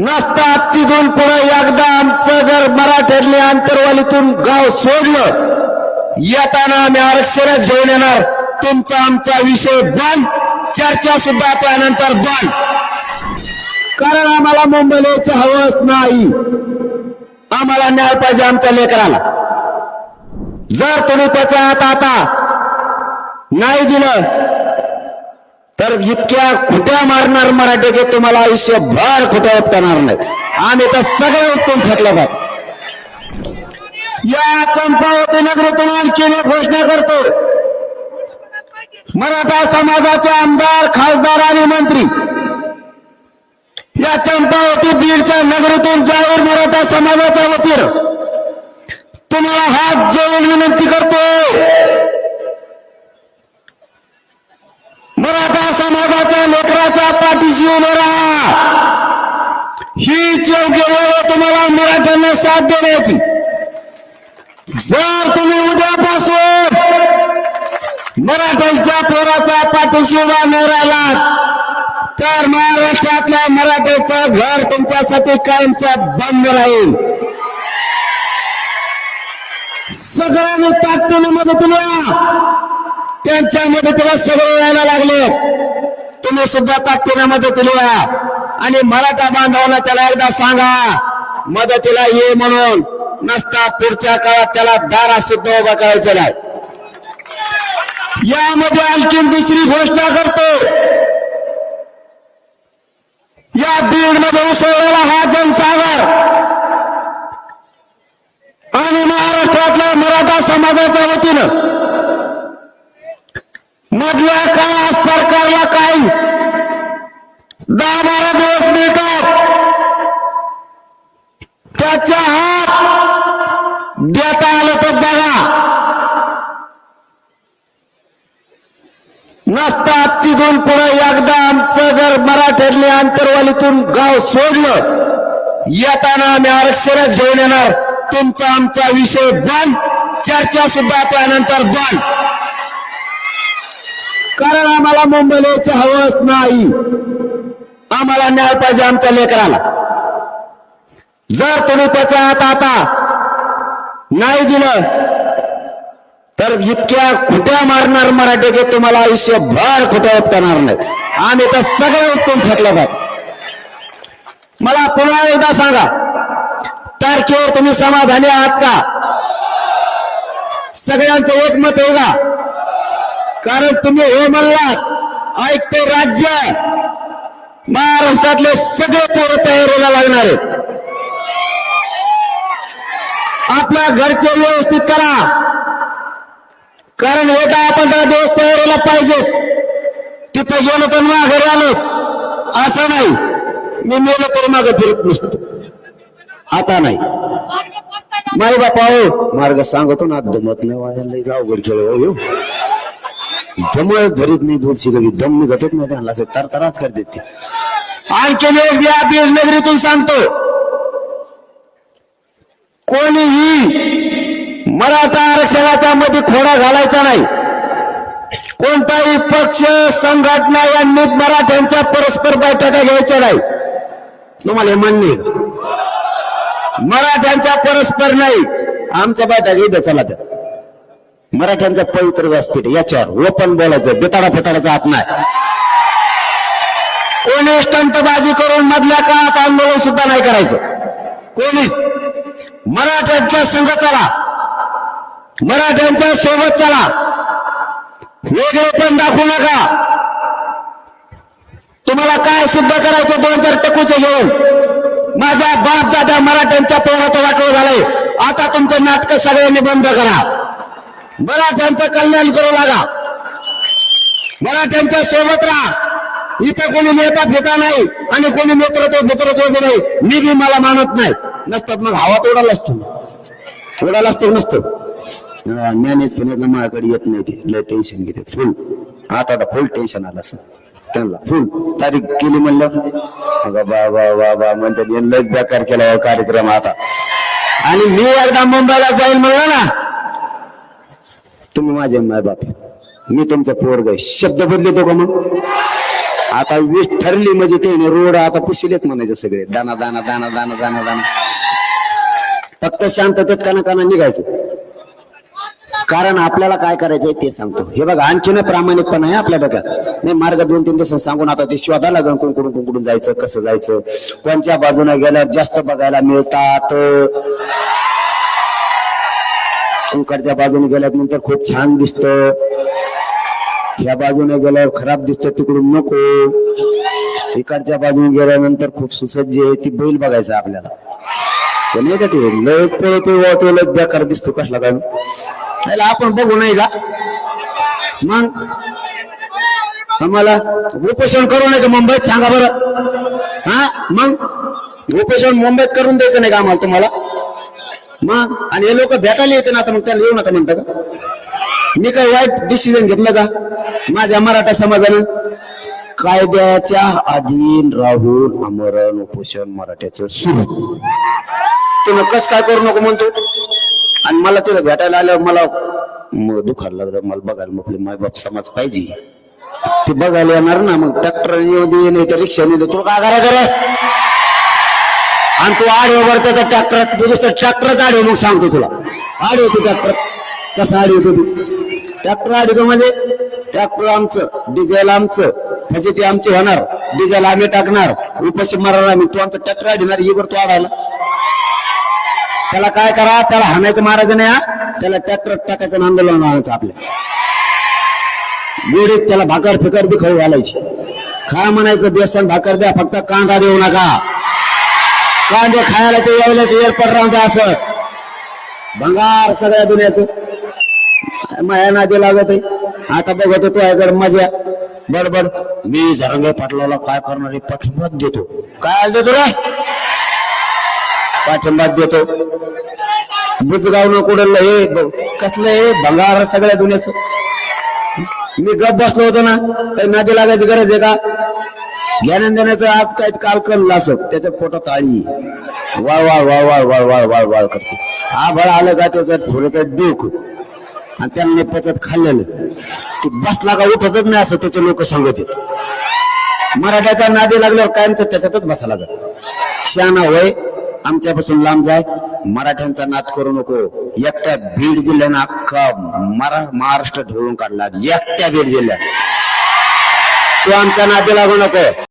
नसतात तिथून पुढे एकदा आमचं जर मराठ्यातल्या आंतरवालीतून गाव सोडलं येताना आम्ही आरक्षणच घेऊन येणार. तुमचा आमचा विषय बंद चर्चा सुद्धा त्यानंतर बंद. कारण आम्हाला मुंबईचं हवंच नाही. आम्हाला न्याय पाहिजे आमच्या लेकराला. जर तुम्ही त्याच्या हात आता नाही दिलं तर इतक्या खुट्या मारणार मराठी की तुम्हाला आयुष्यभर खुट्या उपटणार नाहीत. आम्ही तर सगळे उपटून फेकले जात. या चंपावती नगरीतून आणखी एक घोषणा करतो. मराठा समाजाचे आमदार खासदार आणि मंत्री या चंपावती बीडच्या नगरीतून जाहीर मराठा समाजाच्या वतीनं तुम्हाला हात जोडून विनंती करतो. लेकराच्या पाठीशी ही राहा हीच योग्य वेळ तुम्हाला मराठ्यांना साथ देण्याची. जर तुम्ही उद्यापासून मराठ्यांच्या पोराचा पाठीशी उभा न राहिला तर महाराष्ट्रातल्या मराठ्याचं घर तुमच्यासाठी कायमचा बंद राहील. सगळ्यांनी ताकदीने मदतीला. त्यांच्या मदतीला सगळे यायला लागले तुम्ही सुद्धा ताकदीने मदतीला या. आणि मराठा बांधवांना त्याला एकदा सांगा मदतीला ये म्हणून. नसता पुढच्या काळात त्याला दारा सुद्धा उभा करायचं नाही. यामध्ये आणखीन दुसरी घोषणा करतो. या बीडमध्ये मराठ्यातले आंतरवालीतून गाव सोडलं येताना आम्ही आरक्षणच घेऊन येणार. तुमचा आमचा विषय बंद चर्चा सुद्धा त्यानंतर बंद. कारण आम्हाला मुंबईला हवंच नाही. आम्हाला न्याय पाहिजे आमच्या लेकराला. जर तुम्ही त्याच्या हात आता नाही दिलं तर इतक्या खुट्या मारणार मराठी की तुम्हाला आयुष्यभर खुट्या उपटणार नाहीत. आम्ही तर सगळे उपटून फेकले जात. मला पुन्हा एकदा सांगा तारखेवर तुम्ही समाधानी आहात का? सगळ्यांचं एकमत आहे का? कारण तुम्ही हे म्हणलात ऐकते राज्य. महाराष्ट्रातले सगळे पोरं तयारीला लागणार आहेत. आपल्या घरचे व्यवस्थित करा. कारण हे काय आपण त्या दिवस तयारीला पाहिजेत. तिथं गेलो तर माघारी आलो. असं नाही. मी मेलो तरी मागे फिरत नसतो. आता नाही. माई बापा हो. मार्ग सांगतो ना दमत नाही वाजायला अवघड खेळ हो. जमळच धरीत नाही दूध शिकवी दम निघतच नाही त्यांना. तर तरतराच करते ते. आणखी एक या नगरीतून सांगतो. कोणीही मराठा आरक्षणाच्या मध्ये खोडा घालायचा नाही. कोणताही पक्ष संघटना यांनी मराठ्यांच्या परस्पर बैठका घ्यायच्या नाही. तुम्हाला हे मान्य मराठ्यांच्या परस्पर नाही. आमच्या बैठक इथं चला तर. मराठ्यांचा पवित्र व्यासपीठ याच्यावर ओपन बोलायचं बेताडा फेताडाचा हात नाही. कोणी स्टंटबाजी करून मधल्या काळात आंदोलन सुद्धा नाही करायचं. कोणीच. मराठ्यांच्या संघ चला. मराठ्यांच्या सोबत चला. वेगळे पण दाखवू नका. तुम्हाला काय सिद्ध करायचं दोन चार टकूचे घेऊन? माझ्या बाप दादा मराठ्यांच्या पोराचं वाटोळ झालंय. आता तुमचं नाटक सगळ्यांनी बंद करा. मराठ्यांचं कल्याण करू लागा. मराठ्यांच्या सोबत राहा. इथं कोणी नेता फेता नाही आणि कोणी नेतृत्व नेतृत्व बी नाही. मी बी मला मानत नाही. नसतात मग हवा तोडायला असतो तोडायला असतो नसतो. मॅनेज फिनेजला माझ्याकडे येत नाही ते. लय टेन्शन घेते फुल. आता आता फुल टेन्शन आलं असं. त्यांना फुल तारीख केली म्हणलं. बा बा बा बा म्हणतात यांनी लयच बेकार केला हो कार्यक्रम आता. आणि मी एकदा मुंबईला जाईल म्हणलं ना. तुम्ही माझे माय बाप. मी तुमचा पोरग आहे. शब्द बदलतो का मग? आता वीस ठरली म्हणजे ते रोड आता पुशिलेच म्हणायचे सगळे. दाना दाना दाना दाना दाना दाना. फक्त शांततेत काना काना निघायचं. कारण आपल्याला काय करायचंय ते सांगतो. हे बघा आणखीन प्रामाणिकपणा आहे आपल्या बघा नाही मार्ग दोन तीन दिवस सांगून आता ते शोधा लागन कुंकडून कुंकडून जायचं कसं जायचं. कोणत्या बाजूने गेल्यावर जास्त बघायला मिळतात. कुंकडच्या बाजूने गेल्यानंतर खूप छान दिसत. ह्या बाजूने गेल्यावर खराब दिसत तिकडून नको. इकडच्या बाजूने गेल्यानंतर खूप सुसज्ज आहे ती बैल बघायचं आपल्याला. ते नाही का ते? लयच पळतो वळतो बेकार दिसतो कसला काय? त्याला आपण बघू नाही का? मग आम्हाला उपोषण करू नये का मुंबईत सांगा बरं. हा? मग उपोषण मुंबईत करून द्यायचं नाही का आम्हाला तुम्हाला? मग आणि हे लोक भेटायला येते ना आता मग त्याला येऊ नका म्हणता का? मी काय वाईट डिसिजन घेतलं का? माझ्या मराठा समाजानं कायद्याच्या अधीन राहून आमरण उपोषण मराठ्याचं सुरू. तुम्ही कस काय करू नको म्हणतो? आणि मला तिथं भेटायला आल्यावर मला दुखायला लागलं. मला बघायला मग आपले मायबाप समाज पाहिजे. ते बघायला येणार ना मग ट्रॅक्टर येऊ दे नाही तर रिक्षाने दे. तुला काय करायचं रे? आणि तू आड वगैरे तर ट्रॅक्टर तू दुसरं ट्रॅक्टरच आडव मग सांगतो तुला. आड होतो ट्रॅक्टर कसं आडव होतो तू? ट्रॅक्टर आडवतो म्हणजे ट्रॅक्टर आमचं डिझेल आमचं फजिती आमची होणार. डिझेल आम्ही टाकणार. उपाशी मारणार आम्ही तू आमचं ट्रॅक्टर आढणार ही वर तू आडायला. त्याला काय करा? त्याला हाणायचं मारायचं नाही हा? त्याला ट्रॅक्टर टाकायचं आंदोलन आणायचं आपल्या गोडीत त्याला भाकर फिकर बी खाऊ घालायची. काय म्हणायचं बेसन भाकर द्या फक्त कांदा देऊ नका. कांदे खायला ते यायलाच एअरपोर्ट राहून द्या असंच. भंगार सगळ्या दुनियाचं. माया नादी लागत आता बघतो तू आहे मजा. बडबड. मी झरंगे पाटलाला काय करणार आहे? पाठिंबा देतो. काय देतो रे पाठिंबा देतो. बुजगाव न हे कसलं हे? भंगार सगळ्या दुनियाचं. मी गप बसलो होतो ना काही नादी लागायची गरज आहे का? ज्ञान देण्याचं आज काय काल कल असत त्याच्या पोटात आळी वाळ वाळ वाळ वाळ वाळ वाळ वाळ वाळ करते. हा बळ आलं का त्याचं थोडं डूक. आणि त्यांनी पचत खाल्लेलं. ते बसला का उठतच नाही असं त्याचे लोक सांगत येत मराठ्याचा नादी लागल्यावर कायमचं त्याच्यातच बसा लागत. शाना वय आमच्यापासून लांब जाय. मराठ्यांचा नाद करू नको. एकट्या बीड जिल्ह्यानं अख्खा मरा महाराष्ट्र ढवळून काढला. एकट्या बीड जिल्ह्यात. तू आमच्या नादी लागू नको.